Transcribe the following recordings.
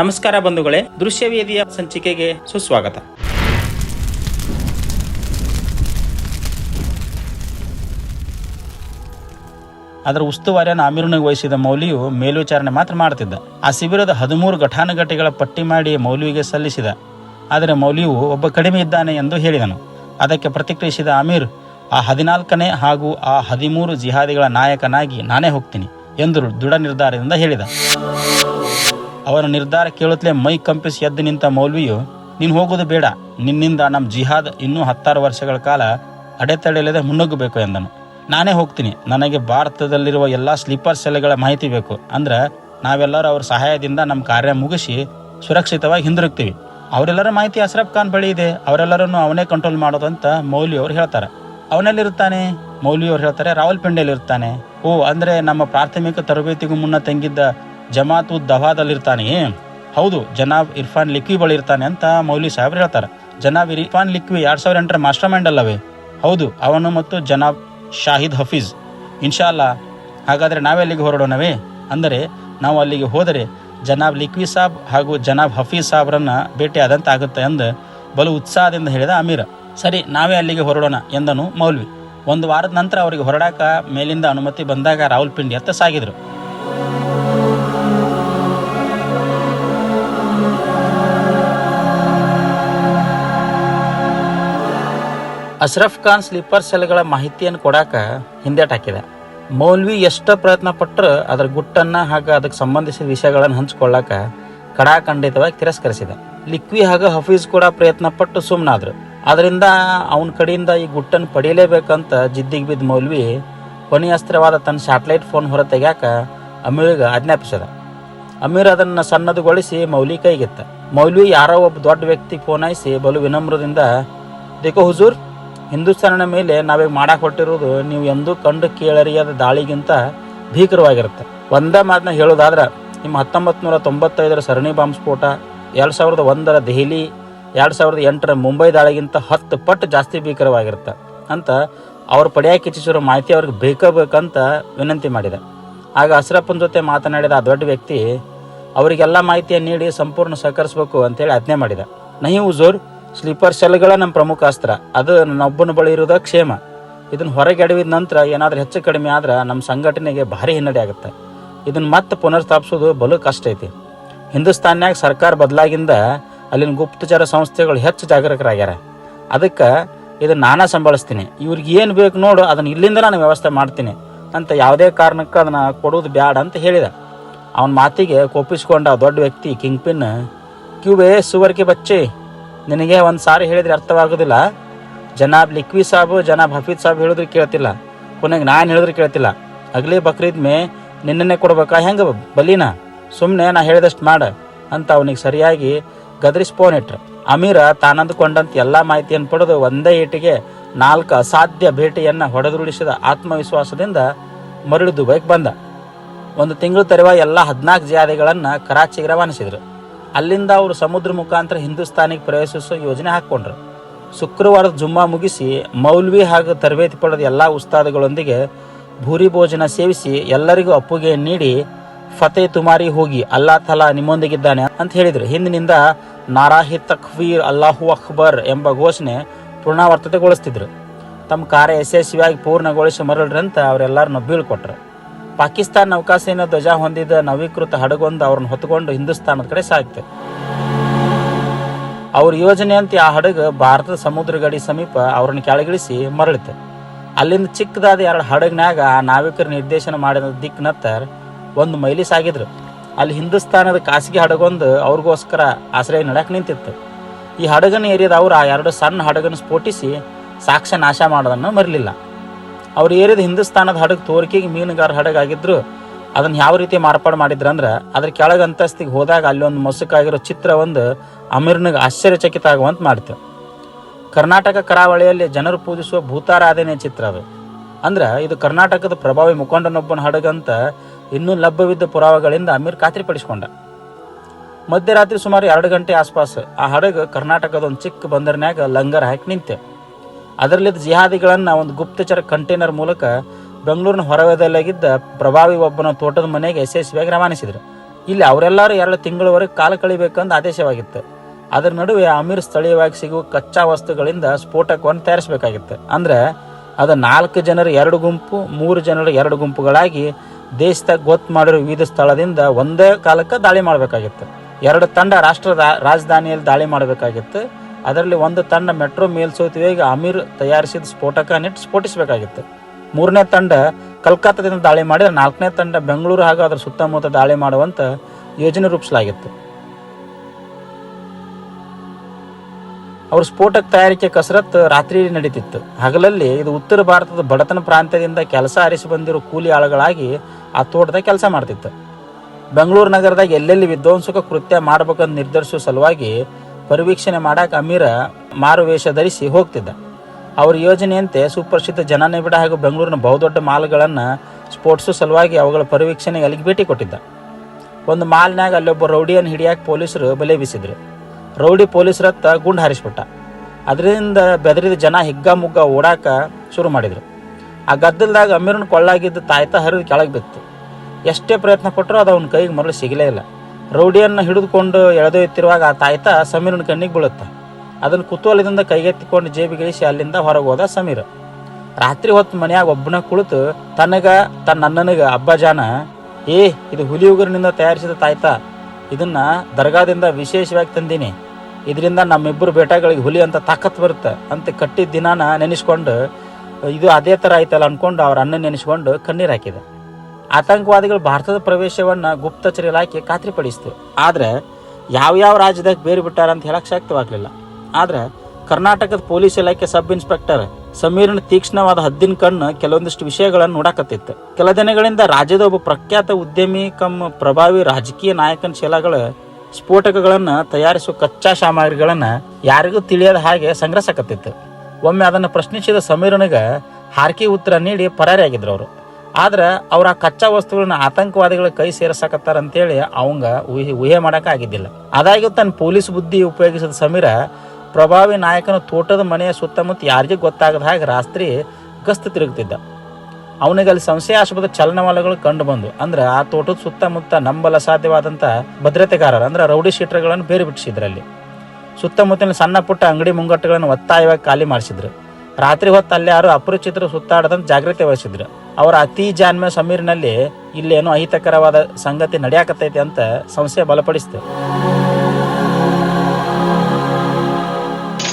ನಮಸ್ಕಾರ ಬಂಧುಗಳೇ ದೃಶ್ಯವೇದಿಯ ಸಂಚಿಕೆಗೆ ಸುಸ್ವಾಗತ. ಅದರ ಉಸ್ತುವಾರಿಯನ್ನು ಅಮೀರ್ನಿಗೆ ವಹಿಸಿದ ಮೌಲ್ವಿಯು ಮೇಲ್ವಿಚಾರಣೆ ಮಾತ್ರ ಮಾಡ್ತಿದ್ದ. ಆ ಶಿಬಿರದ ಹದಿಮೂರು ಘಟಾನುಘಟಿಗಳ ಪಟ್ಟಿ ಮಾಡಿ ಮೌಲ್ವಿಗೆ ಸಲ್ಲಿಸಿದ. ಆದರೆ ಮೌಲ್ವಿಯು ಒಬ್ಬ ಕಡಿಮೆ ಇದ್ದಾನೆ ಎಂದು ಹೇಳಿದನು. ಅದಕ್ಕೆ ಪ್ರತಿಕ್ರಿಯಿಸಿದ ಅಮೀರ್, ಆ ಹದಿನಾಲ್ಕನೇ ಹಾಗೂ ಆ ಹದಿಮೂರು ಜಿಹಾದಿಗಳ ನಾಯಕನಾಗಿ ನಾನೇ ಹೋಗ್ತೀನಿ ಎಂದು ದೃಢ ನಿರ್ಧಾರದಿಂದ ಹೇಳಿದ. ಅವನ ನಿರ್ಧಾರ ಕೇಳುತ್ತಲೇ ಮೈ ಕಂಪಿಸಿ ಎದ್ದು ನಿಂತ ಮೌಲ್ವಿಯು, ನೀನು ಹೋಗೋದು ಬೇಡ, ನಿನ್ನಿಂದ ನಮ್ಮ ಜಿಹಾದ್ ಇನ್ನೂ ಹತ್ತಾರು ವರ್ಷಗಳ ಕಾಲ ಅಡೆತಡೆಯಲ್ಲದೆ ಮುನ್ನುಗ್ಗಬೇಕು ಎಂದನು. ನಾನೇ ಹೋಗ್ತೀನಿ, ನನಗೆ ಭಾರತದಲ್ಲಿರುವ ಎಲ್ಲ ಸ್ಲೀಪರ್ ಸೆಲೆಗಳ ಮಾಹಿತಿ ಬೇಕು, ಅಂದ್ರೆ ನಾವೆಲ್ಲರೂ ಅವ್ರ ಸಹಾಯದಿಂದ ನಮ್ಮ ಕಾರ್ಯ ಮುಗಿಸಿ ಸುರಕ್ಷಿತವಾಗಿ ಹಿಂದಿರುಗ್ತೀವಿ. ಅವರೆಲ್ಲರ ಮಾಹಿತಿ ಅಶ್ರಫ್ ಖಾನ್ ಬಳಿ ಇದೆ, ಅವರೆಲ್ಲರನ್ನು ಅವನೇ ಕಂಟ್ರೋಲ್ ಮಾಡೋದು ಅಂತ ಮೌಲ್ವಿ ಹೇಳ್ತಾರೆ. ಅವನಲ್ಲಿರುತ್ತಾನೆ? ಮೌಲ್ವಿ ಅವ್ರು ಹೇಳ್ತಾರೆ ರಾವಲ್ಪಿಂಡಿಯಲ್ಲಿ ಇರ್ತಾನೆ ಓ, ಅಂದ್ರೆ ನಮ್ಮ ಪ್ರಾಥಮಿಕ ತರಬೇತಿಗೂ ಮುನ್ನ ತಂಗಿದ್ದ ಜಮಾತ್ ಉದ್ ದವಾದಲ್ಲಿರ್ತಾನೆಯೇ? ಹೌದು, ಜನಾಬ್ ಇರ್ಫಾನ್ ಲಿಕ್ವಿ ಬಳಿ ಇರ್ತಾನೆ ಅಂತ ಮೌಲಿ ಸಾಹೇಬ್ರು ಹೇಳ್ತಾರೆ. ಜನಾಬ್ ಇರ್ಫಾನ್ ಲಿಕ್ವಿ ಎರಡ್ ಸಾವಿರ ಎಂಟರ ಮಾಸ್ಟರ್ ಮೈಂಡ್ ಅಲ್ಲವೇ? ಹೌದು, ಅವನು ಮತ್ತು ಜನಾಬ್ ಶಾಹಿದ್ ಹಫೀಜ್. ಇನ್ಶಾಲ್ಲ ಹಾಗಾದರೆ ನಾವೆಲ್ಲಿಗೆ ಹೊರಡೋಣವೇ? ಅಂದರೆ, ನಾವು ಅಲ್ಲಿಗೆ ಹೋದರೆ ಜನಾಬ್ ಲಿಕ್ವಿ ಸಾಬ್ ಹಾಗೂ ಜನಾಬ್ ಹಫೀಜ್ ಸಾಬ್ರನ್ನ ಆದಂತ ಆಗುತ್ತೆ ಎಂದು ಬಲು ಉತ್ಸಾಹದಿಂದ ಹೇಳಿದ ಅಮೀರ್. ಸರಿ, ನಾವೇ ಅಲ್ಲಿಗೆ ಹೊರಡೋಣ ಎಂದನು ಮೌಲ್ವಿ. ಒಂದು ವಾರದ ನಂತರ ಅವರಿಗೆ ಹೊರಡಾಕ ಮೇಲಿಂದ ಅನುಮತಿ ಬಂದಾಗ ರಾಹುಲ್ ಪಿಂಡಿ ಅತ್ತ ಸಾಗಿದ್ರು. ಅಶ್ರಫ್ ಖಾನ್ ಸ್ಲೀಪರ್ ಸೆಲ್ಗಳ ಮಾಹಿತಿಯನ್ನು ಕೊಡಾಕ ಹಿಂದೇಟ್ ಹಾಕಿದ. ಮೌಲ್ವಿ ಎಷ್ಟು ಪ್ರಯತ್ನ ಪಟ್ಟರು ಅದರ ಗುಟ್ಟನ್ನ ಹಾಗೂ ಅದಕ್ಕೆ ಸಂಬಂಧಿಸಿದ ವಿಷಯಗಳನ್ನು ಹಂಚ್ಕೊಳ್ಳಾಕ ಕಡಾಖಂಡಿತವಾಗಿ ತಿರಸ್ಕರಿಸಿದ. ಲಿಕ್ವಿ ಹಾಗೂ ಹಫೀಜ್ ಕೂಡ ಪ್ರಯತ್ನ ಪಟ್ಟು ಸುಮ್ಮನಾದ್ರು ಅದರಿಂದ ಅವನ ಕಡೆಯಿಂದ ಈ ಗುಟ್ಟನ್ನು ಪಡೆಯಲೇಬೇಕಂತ ಜಿದ್ದಿಗೆ ಬಿದ್ದ ಮೌಲ್ವಿ ಕೊನೆಯ ಅಸ್ತ್ರವಾದ ತನ್ನ ಸ್ಯಾಟಲೈಟ್ ಫೋನ್ ಹೊರ ತೆಗ್ಯಾಕ ಅಮೀರ್ಗೆ ಆಜ್ಞಾಪಿಸಿದ. ಅಮೀರ್ ಅದನ್ನು ಸಣ್ಣದುಗೊಳಿಸಿ ಮೌಲಿ ಕೈಗೆತ್ತ. ಮೌಲ್ವಿ ಯಾರೋ ಒಬ್ಬ ದೊಡ್ಡ ವ್ಯಕ್ತಿ ಫೋನ್ ಹಾಯಿಸಿ ಬಲು ವಿನಮ್ರದಿಂದ, ದೇಖೋ ಹುಜೂರ್ ಹಿಂದೂಸ್ತಾನಿನ ಮೇಲೆ ನಾವೀಗ ಮಾಡಕ್ಕೆ ಹೊಟ್ಟಿರೋದು ನೀವು ಎಂದೂ ಕಂಡು ಕೇಳರಿಯಾದ ದಾಳಿಗಿಂತ ಭೀಕರವಾಗಿರುತ್ತೆ. ಒಂದೇ ಮಾತನ್ನ ಹೇಳೋದಾದ್ರೆ ನಿಮ್ಮ ಹತ್ತೊಂಬತ್ತು ನೂರ ತೊಂಬತ್ತೈದರ ಸರಣಿ ಬಾಂಬ್ ಸ್ಫೋಟ, ಎರಡು ಸಾವಿರದ ಒಂದರ ದೆಹಲಿ, ಎರಡು ಸಾವಿರದ ಎಂಟರ ಮುಂಬೈ ದಾಳಿಗಿಂತ ಹತ್ತು ಪಟ್ಟು ಜಾಸ್ತಿ ಭೀಕರವಾಗಿರುತ್ತೆ ಅಂತ ಅವ್ರು ಪಡೆಯಕ್ಕೆ ಇಚ್ಛಿಸಿರೋ ಮಾಹಿತಿ ಅವ್ರಿಗೆ ಬೇಕಬೇಕಂತ ವಿನಂತಿ ಮಾಡಿದೆ. ಆಗ ಅಸರಪ್ಪನ ಜೊತೆ ಮಾತನಾಡಿದ ಆ ದೊಡ್ಡ ವ್ಯಕ್ತಿ, ಅವರಿಗೆಲ್ಲ ಮಾಹಿತಿಯನ್ನು ನೀಡಿ ಸಂಪೂರ್ಣ ಸಹಕರಿಸಬೇಕು ಅಂತೇಳಿ ಆಜ್ಞೆ ಮಾಡಿದ. ನಹಿ ಹುಜೂರ್ ಸ್ಲೀಪರ್ ಸೆಲ್ಗಳ ನಮ್ಮ ಪ್ರಮುಖ ಅಸ್ತ್ರ. ಅದು ನನ್ನೊಬ್ಬನ ಬಳಿ ಇರೋದ ಕ್ಷೇಮ. ಇದನ್ನ ಹೊರಗೆ ಎಡವಿದ ನಂತರ ಏನಾದರೂ ಹೆಚ್ಚು ಕಡಿಮೆ ಆದ್ರೆ ನಮ್ಮ ಸಂಘಟನೆಗೆ ಭಾರಿ ಹಿನ್ನಡೆ ಆಗುತ್ತೆ. ಇದನ್ನು ಮತ್ತೆ ಪುನರ್ಸ್ಥಾಪಿಸೋದು ಬಲು ಕಷ್ಟ ಐತಿ. ಹಿಂದೂಸ್ತಾನ್ಯಾಗ ಸರ್ಕಾರ ಬದಲಾಗಿಂದ ಅಲ್ಲಿನ ಗುಪ್ತಚರ ಸಂಸ್ಥೆಗಳು ಹೆಚ್ಚು ಜಾಗರೂಕರಾಗ್ಯಾರ. ಅದಕ್ಕೆ ಇದನ್ನು ನಾನೇ ಸಂಭಾಳಿಸ್ತೀನಿ. ಇವ್ರಿಗೆ ಏನು ಬೇಕು ನೋಡು, ಅದನ್ನ ಇಲ್ಲಿಂದ ನಾನು ವ್ಯವಸ್ಥೆ ಮಾಡ್ತೀನಿ. ಅಂತ ಯಾವುದೇ ಕಾರಣಕ್ಕೆ ಅದನ್ನ ಕೊಡೋದು ಬ್ಯಾಡ ಅಂತ ಹೇಳಿದ. ಅವನ ಮಾತಿಗೆ ಕೋಪಿಸ್ಕೊಂಡ ದೊಡ್ಡ ವ್ಯಕ್ತಿ ಕಿಂಗ್ ಪಿನ್ ಕ್ಯೂಬೆ ಸುವರ್ಕೆ ಬಚ್ಚೆ. ನಿನಗೆ ಒಂದು ಸಾರಿ ಹೇಳಿದ್ರೆ ಅರ್ಥವಾಗೋದಿಲ್ಲ. ಜನಾಬ್ ಲಿಕ್ವಿ ಸಾಬು, ಜನಾಬ್ ಹಫೀದ್ ಸಾಬ್ ಹೇಳಿದ್ರೆ ಕೇಳ್ತಿಲ್ಲ. ಕೊನೆಗೆ ನಾನು ಹೇಳಿದ್ರೆ ಕೇಳ್ತಿಲ್ಲ. ಅಗ್ಲಿ ಬಕ್ರೀದ್ ಮೇ ನಿನ್ನೆ ಕೊಡ್ಬೇಕಾ? ಹೆಂಗೆ ಬಲಿನ? ಸುಮ್ಮನೆ ನಾ ಹೇಳಿದಷ್ಟು ಮಾಡ ಅಂತ ಅವನಿಗೆ ಸರಿಯಾಗಿ ಗದರಿಸಿ ಫೋನ್ ಇಟ್ರು. ಅಮೀರ ತಾನಂದುಕೊಂಡಂತ ಎಲ್ಲ ಮಾಹಿತಿಯನ್ನು ಪಡೆದು ಒಂದೇ ಏಟಿಗೆ ನಾಲ್ಕು ಅಸಾಧ್ಯ ಭೇಟಿಯನ್ನು ಹೊಡೆದುರುಳಿಸಿದ ಆತ್ಮವಿಶ್ವಾಸದಿಂದ ಮರಳಿ ದುಬೈಗೆ ಬಂದ. ಒಂದು ತಿಂಗಳು ತರುವ ಎಲ್ಲ ಹದಿನಾಲ್ಕು ಜಿಯಾದಿಗಳನ್ನು ಕರಾಚಿಗೆ ರವಾನಿಸಿದರು. ಅಲ್ಲಿಂದ ಅವರು ಸಮುದ್ರ ಮುಖಾಂತರ ಹಿಂದೂಸ್ತಾನಿಗೆ ಪ್ರವೇಶಿಸೋ ಯೋಜನೆ ಹಾಕ್ಕೊಂಡ್ರು. ಶುಕ್ರವಾರದ ಜುಮ್ಮಾ ಮುಗಿಸಿ ಮೌಲ್ವಿ ಹಾಗೂ ತರಬೇತಿ ಪಡೆದ ಎಲ್ಲ ಉಸ್ತಾದಗಳೊಂದಿಗೆ ಭೂರಿ ಭೋಜನ ಸೇವಿಸಿ ಎಲ್ಲರಿಗೂ ಅಪ್ಪುಗೆ ನೀಡಿ ಫತೇ ತುಮಾರಿ ಹೋಗಿ ಅಲ್ಲಾ ತಲಾ ನಿಮ್ಮೊಂದಿಗಿದ್ದಾನೆ ಅಂತ ಹೇಳಿದ್ರು. ಹಿಂದಿನಿಂದ ನಾರಾಹಿ ತಖ್ವೀರ್ ಅಲ್ಲಾಹು ಅಕ್ಬರ್ ಎಂಬ ಘೋಷಣೆ ಪೂರ್ಣಾವರ್ತತೆಗೊಳಿಸ್ತಿದ್ರು. ತಮ್ಮ ಕಾರ್ಯ ಯಶಸ್ವಿಯಾಗಿ ಪೂರ್ಣಗೊಳಿಸಿ ಮರಳ್ರಂತ ಅವರೆಲ್ಲರನ್ನು ಬೀಳ್ಕೊಟ್ರು. ಪಾಕಿಸ್ತಾನ ನೌಕಾಸೇನಾ ಧ್ವಜ ಹೊಂದಿದ ನವೀಕೃತ ಹಡಗೊಂದು ಅವ್ರನ್ನ ಹೊತ್ಕೊಂಡು ಹಿಂದೂಸ್ತಾನದ ಕಡೆ ಸಾಯ್ತು. ಅವ್ರ ಯೋಜನೆಯಂತೆ ಆ ಹಡಗು ಭಾರತದ ಸಮುದ್ರ ಗಡಿ ಸಮೀಪ ಅವ್ರನ್ನ ಕೆಳಗಿಳಿಸಿ ಮರಳಿತು. ಅಲ್ಲಿಂದ ಚಿಕ್ಕದಾದ ಎರಡು ಹಡಗ್ನಾಗ ಆ ನಾವಿಕರ ನಿರ್ದೇಶನ ಮಾಡಿದ ದಿಕ್ಕನತ್ತ ಒಂದು ಮೈಲಿ ಸಾಗಿದ್ರು. ಅಲ್ಲಿ ಹಿಂದೂಸ್ತಾನದ ಖಾಸಗಿ ಹಡಗೊಂದು ಅವ್ರಿಗೋಸ್ಕರ ಆಶ್ರಯ ನಡಕ್ ನಿಂತಿತ್ತು. ಈ ಹಡಗನ್ನು ಏರಿದ ಅವ್ರು ಆ ಎರಡು ಸಣ್ಣ ಹಡಗನ್ನು ಸ್ಫೋಟಿಸಿ ಸಾಕ್ಷ್ಯ ನಾಶ ಮಾಡೋದನ್ನು ಮರಲಿಲ್ಲ. ಅವ್ರು ಏರಿದ ಹಿಂದೂಸ್ತಾನದ ಹಡಗು ತೋರಿಕೆಗೆ ಮೀನುಗಾರ ಹಡಗಾಗಿದ್ರು. ಅದನ್ನ ಯಾವ ರೀತಿ ಮಾರ್ಪಾಡು ಮಾಡಿದ್ರಂದ್ರೆ ಅದ್ರ ಕೆಳಗೆ ಅಂತಸ್ತಿಗೆ ಹೋದಾಗ ಅಲ್ಲಿ ಒಂದು ಮೊಸಕಾಗಿರೋ ಚಿತ್ರ ಒಂದು ಅಮೀರ್ನಿಗೆ ಆಶ್ಚರ್ಯಚಕಿತ ಆಗುವಂತ ಮಾಡ್ತು. ಕರ್ನಾಟಕ ಕರಾವಳಿಯಲ್ಲಿ ಜನರು ಪೂಜಿಸುವ ಭೂತಾರಾಧನೆ ಚಿತ್ರ ಅದು. ಅಂದ್ರೆ ಇದು ಕರ್ನಾಟಕದ ಪ್ರಭಾವಿ ಮುಖಂಡನೊಬ್ಬನ ಹಡಗಂತ ಇನ್ನೂ ಲಭ್ಯವಿದ್ದ ಪುರಾವೆಗಳಿಂದ ಅಮೀರ್ ಖಾತ್ರಿಪಡಿಸಿಕೊಂಡ. ಮಧ್ಯರಾತ್ರಿ ಸುಮಾರು ಎರಡು ಗಂಟೆ ಆಸ್ಪಾಸ್ ಆ ಹಡಗು ಕರ್ನಾಟಕದ ಒಂದು ಚಿಕ್ಕ ಬಂದರ್ನ್ಯಾಗ ಲಂಗರ್ ಹಾಕಿ ನಿಂತೆ. ಅದರಲ್ಲಿದ್ದ ಜಿಹಾದಿಗಳನ್ನು ಒಂದು ಗುಪ್ತಚರ ಕಂಟೈನರ್ ಮೂಲಕ ಬೆಂಗಳೂರಿನ ಹೊರವಲಯದಲ್ಲಾಗಿದ್ದ ಪ್ರಭಾವಿ ಒಬ್ಬನ ತೋಟದ ಮನೆಗೆ ಯಶಸ್ವಿಯಾಗಿ ರವಾನಿಸಿದ್ರು. ಇಲ್ಲಿ ಅವರೆಲ್ಲರೂ ಎರಡು ತಿಂಗಳವರೆಗೆ ಕಾಲ ಕಳಿಬೇಕಂದು ಆದೇಶವಾಗಿತ್ತು. ಅದರ ನಡುವೆ ಅಮೀರ್ ಸ್ಥಳೀಯವಾಗಿ ಸಿಗುವ ಕಚ್ಚಾ ವಸ್ತುಗಳಿಂದ ಸ್ಫೋಟಕವನ್ನು ತಯಾರಿಸಬೇಕಾಗಿತ್ತು. ಅಂದ್ರೆ ಅದು ನಾಲ್ಕು ಜನರ ಎರಡು ಗುಂಪು, ಮೂರು ಜನರ ಎರಡು ಗುಂಪುಗಳಾಗಿ ದೇಶದಾಗ ಗೊತ್ತು ಮಾಡಿರೋ ವಿವಿಧ ಸ್ಥಳದಿಂದ ಒಂದೇ ಕಾಲಕ್ಕೆ ದಾಳಿ ಮಾಡಬೇಕಾಗಿತ್ತು. ಎರಡು ತಂಡ ರಾಷ್ಟ್ರದ ರಾಜಧಾನಿಯಲ್ಲಿ ದಾಳಿ ಮಾಡಬೇಕಾಗಿತ್ತು. ಅದರಲ್ಲಿ ಒಂದು ತಂಡ ಮೆಟ್ರೋ ಮೇಲ್ಸೇತುವೆಗೆ ಅಮೀರ್ ತಯಾರಿಸಿದ ಸ್ಫೋಟಕ ಸ್ಫೋಟಕನಿಟ್ಟು ಸ್ಫೋಟಿಸಬೇಕಾಗಿತ್ತು. ಮೂರನೇ ತಂಡ ಕಲ್ಕತ್ತಾದಿಂದ ದಾಳಿ ಮಾಡಿದ ನಾಲ್ಕನೇ ತಂಡ ಬೆಂಗಳೂರು ಹಾಗೂ ಅದರ ಸುತ್ತಮುತ್ತ ದಾಳಿ ಮಾಡುವಂತ ಯೋಜನೆ ರೂಪಿಸಲಾಗಿತ್ತು. ಅವ್ರ ಸ್ಫೋಟಕ ತಯಾರಿಕೆ ಕಸರತ್ತು ರಾತ್ರಿ ನಡೀತಿತ್ತು. ಹಗಲಲ್ಲಿ ಇದು ಉತ್ತರ ಭಾರತದ ಬಡತನ ಪ್ರಾಂತ್ಯದಿಂದ ಕೆಲಸ ಆರಿಸಿ ಬಂದಿರೋ ಕೂಲಿ ಆಳುಗಳಾಗಿ ಆ ತೋಟದಾಗ ಕೆಲಸ ಮಾಡ್ತಿತ್ತು. ಬೆಂಗಳೂರು ನಗರದಾಗ ಎಲ್ಲೆಲ್ಲಿ ವಿಧ್ವಂಸಕ ಕೃತ್ಯ ಮಾಡಬೇಕಂತ ನಿರ್ಧರಿಸುವ ಸಲುವಾಗಿ ಪರಿವೀಕ್ಷಣೆ ಮಾಡಕ್ಕೆ ಅಮೀರ ಮಾರುವೇಷ ಧರಿಸಿ ಹೋಗ್ತಿದ್ದ. ಅವರ ಯೋಜನೆಯಂತೆ ಸುಪ್ರಸಿದ್ಧ ಜನನಿಬಿಡ ಹಾಗೂ ಬೆಂಗಳೂರಿನ ಬಹುದೊಡ್ಡ ಮಾಲ್ಗಳನ್ನು ಸ್ಪೋರ್ಟ್ಸು ಸಲುವಾಗಿ ಅವುಗಳ ಪರಿವೀಕ್ಷಣೆಗೆ ಅಲ್ಲಿಗೆ ಭೇಟಿ ಕೊಟ್ಟಿದ್ದ. ಒಂದು ಮಾಲ್ನಾಗ ಅಲ್ಲೊಬ್ಬ ರೌಡಿಯನ್ನು ಹಿಡಿಯಾಕ ಪೊಲೀಸರು ಬಲೆ ಬೀಸಿದ್ರು. ರೌಡಿ ಪೊಲೀಸರತ್ತ ಗುಂಡು ಹಾರಿಸ್ಬಿಟ್ಟ. ಅದರಿಂದ ಬೆದರಿದ ಜನ ಹಿಗ್ಗಾಮುಗ್ಗ ಓಡಾಕ ಶುರು ಮಾಡಿದ್ರು. ಆ ಗದ್ದಲದಾಗ ಅಮೀರನ ಕೊಳ್ಳಾಗಿದ್ದ ತಾಯ್ತ ಹರಿದು ಕೆಳಗೆ ಬಿತ್ತು. ಎಷ್ಟೇ ಪ್ರಯತ್ನ ಪಟ್ಟರೂ ಅದು ಅವನ ಕೈಗೆ ಮರಳು ಸಿಗಲೇ ಇಲ್ಲ. ರೌಡಿಯನ್ನು ಹಿಡಿದುಕೊಂಡು ಎಳೆದೊಯ್ತಿರುವಾಗ ಆ ತಾಯ್ತ ಸಮೀರನ ಕಣ್ಣಿಗೆ ಬೀಳುತ್ತೆ. ಅದನ್ನು ಕುತೂಹಲದಿಂದ ಕೈಗೆತ್ತಿಕೊಂಡು ಜೇಬಿಗಿಳಿಸಿ ಅಲ್ಲಿಂದ ಹೊರಗೆ ಹೋದ ಸಮೀರ್. ರಾತ್ರಿ ಹೊತ್ತು ಮನೆಯಾಗ ಒಬ್ಬನ ಕುಳಿತು, ತನಗ, ತನ್ನ ಅಣ್ಣನಿಗೆ, ಅಬ್ಬಜಾನ, ಏ, ಇದು ಹುಲಿ ಉಗುರಿನಿಂದ ತಯಾರಿಸಿದ ತಾಯ್ತ, ಇದನ್ನ ದರ್ಗಾದಿಂದ ವಿಶೇಷವಾಗಿ ತಂದೀನಿ. ಇದರಿಂದ ನಮ್ಮಿಬ್ಬರು ಬೇಟಗಳಿಗೆ ಹುಲಿ ಅಂತ ತಾಕತ್ ಬರುತ್ತೆ ಅಂತ ಕಟ್ಟಿದ ದಿನಾನ ನೆನೆಸ್ಕೊಂಡು, ಇದು ಅದೇ ಥರ ಆಯ್ತಲ್ಲ ಅನ್ಕೊಂಡು ಅವ್ರ ಅಣ್ಣ ನೆನೆಸ್ಕೊಂಡು ಕಣ್ಣೀರು ಹಾಕಿದ. ಆತಂಕವಾದಿಗಳು ಭಾರತದ ಪ್ರವೇಶವನ್ನು ಗುಪ್ತಚರ ಇಲಾಖೆ ಖಾತ್ರಿಪಡಿಸಿತು. ಆದರೆ ಯಾವ ರಾಜ್ಯದಾಗ ಬೇರೆ ಬಿಟ್ಟಾರ ಅಂತ ಹೇಳಕ್ ಶಕ್ತವಾಗಲಿಲ್ಲ. ಆದ್ರೆ ಕರ್ನಾಟಕದ ಪೊಲೀಸ್ ಇಲಾಖೆ ಸಬ್ ಇನ್ಸ್ಪೆಕ್ಟರ್ ಸಮೀರನ ತೀಕ್ಷ್ಣವಾದ ಹದ್ದಿನ ಕಣ್ಣು ಕೆಲವೊಂದಿಷ್ಟು ವಿಷಯಗಳನ್ನು ನೋಡಕತ್ತಿತ್ತು. ಕೆಲ ದಿನಗಳಿಂದ ರಾಜ್ಯದ ಒಬ್ಬ ಪ್ರಖ್ಯಾತ ಉದ್ಯಮಿ ಕಮ್ ಪ್ರಭಾವಿ ರಾಜಕೀಯ ನಾಯಕನ ಶೀಲಗಳು ಸ್ಫೋಟಕಗಳನ್ನು ತಯಾರಿಸುವ ಕಚ್ಚಾ ಸಾಮಗ್ರಿಗಳನ್ನು ಯಾರಿಗೂ ತಿಳಿಯದ ಹಾಗೆ ಸಂಗ್ರಹಿಸಕತ್ತಿತ್ತು. ಒಮ್ಮೆ ಅದನ್ನು ಪ್ರಶ್ನಿಸಿದ ಸಮೀರನಿಗೆ ಹಾರ್ಕಿ ಉತ್ತರ ನೀಡಿ ಪರಾರಿಯಾಗಿದ್ರು ಅವರು. ಆದ್ರೆ ಅವ್ರ ಆ ಕಚ್ಚಾ ವಸ್ತುಗಳನ್ನ ಆತಂಕವಾದಿಗಳ ಕೈ ಸೇರಿಸಕತ್ತಾರ ಅಂತೇಳಿ ಅವಂಗ ಊಹೆ ಊಹೆ ಮಾಡಕ ಆಗಿದ್ದಿಲ್ಲ ಅದಾಗಿ ತನ್ನ ಪೊಲೀಸ್ ಬುದ್ಧಿ ಉಪಯೋಗಿಸಿದ ಸಮೀರ ಪ್ರಭಾವಿ ನಾಯಕನ ತೋಟದ ಮನೆಯ ಸುತ್ತಮುತ್ತ ಯಾರಿಗೂ ಗೊತ್ತಾಗದ ಹಾಗೆ ರಾತ್ರಿ ಗಸ್ತು ತಿರುಗುತ್ತಿದ್ದ ಅವನಿಗೆ ಅಲ್ಲಿ ಸಂಶಯಾಸ್ಪದ ಚಲನವಲಗಳು ಕಂಡು ಬಂದು, ಅಂದ್ರೆ ಆ ತೋಟದ ಸುತ್ತಮುತ್ತ ನಂಬಲ ಸಾಧ್ಯವಾದಂಥ ಭದ್ರತೆಗಾರರು, ಅಂದ್ರೆ ರೌಡಿ ಶೀಟರ್ಗಳನ್ನು ಬೇರೆ ಬಿಟ್ಟಿಸಿದ್ರಲ್ಲಿ ಸುತ್ತಮುತ್ತಲಿನ ಸಣ್ಣ ಪುಟ್ಟ ಅಂಗಡಿ ಮುಂಗಟ್ಟುಗಳನ್ನು ಒತ್ತಾಯವಾಗಿ ಖಾಲಿ ಮಾಡಿಸಿದ್ರು. ರಾತ್ರಿ ಹೊತ್ತು ಅಲ್ಲಿ ಯಾರು ಅಪರಿಚಿತರು ಸುತ್ತಾಡದಂತ ಜಾಗೃತಿ ವಹಿಸಿದ್ರು. ಅವರ ಅತಿ ಜಾನ್ಮ ಸಮೀರ್ನಲ್ಲಿ ಇಲ್ಲೇನೋ ಅಹಿತಕರವಾದ ಸಂಗತಿ ನಡೆಯಾಕತ್ತೈತಿ ಅಂತ ಸಂಶಯ ಬಲಪಡಿಸಿತು.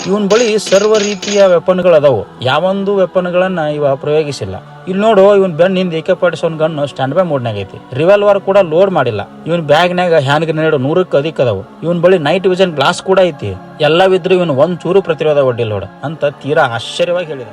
ಇವನ್ ಬಳಿ ಸರ್ವ ರೀತಿಯ ವೆಪನ್ಗಳು ಅದಾವು. ಯಾವೊಂದು ವೆಪನ್ಗಳನ್ನ ಇವ ಪ್ರಯೋಗಿಸಿಲ್ಲ. ಇಲ್ಲಿ ನೋಡು, ಇವನ್ ಬೆನ್ ಹಿಂದೆ ಏಕೆ ಪಾಟಿಸೋನ್ ಗನ್ ಸ್ಟ್ಯಾಂಡ್ ಬೈ ಮೋಡ್ನಾಗ ಐತಿ. ರಿವಾಲ್ವರ್ ಕೂಡ ಲೋಡ್ ಮಾಡಿಲ್ಲ. ಇವನ್ ಬ್ಯಾಗ್ನಾಗ ಹ್ಯಾಂಡ್ ಗ್ರೆನೇಡ್ ನೂರಕ್ಕೆ ಅಧಿಕ ಅದಾವು. ಇವನ್ ಬಳಿ ನೈಟ್ ವಿಜನ್ ಗ್ಲಾಸ್ ಕೂಡ ಐತಿ. ಎಲ್ಲವಿದ್ರು ಇವನ್ ಒಂದ್ ಚೂರು ಪ್ರತಿರೋಧ ಒಡ್ಡಿಲ್ಲ ನೋಡ. ಅಂತ ತೀರಾ ಆಶ್ಚರ್ಯವಾಗಿ ಹೇಳಿದ.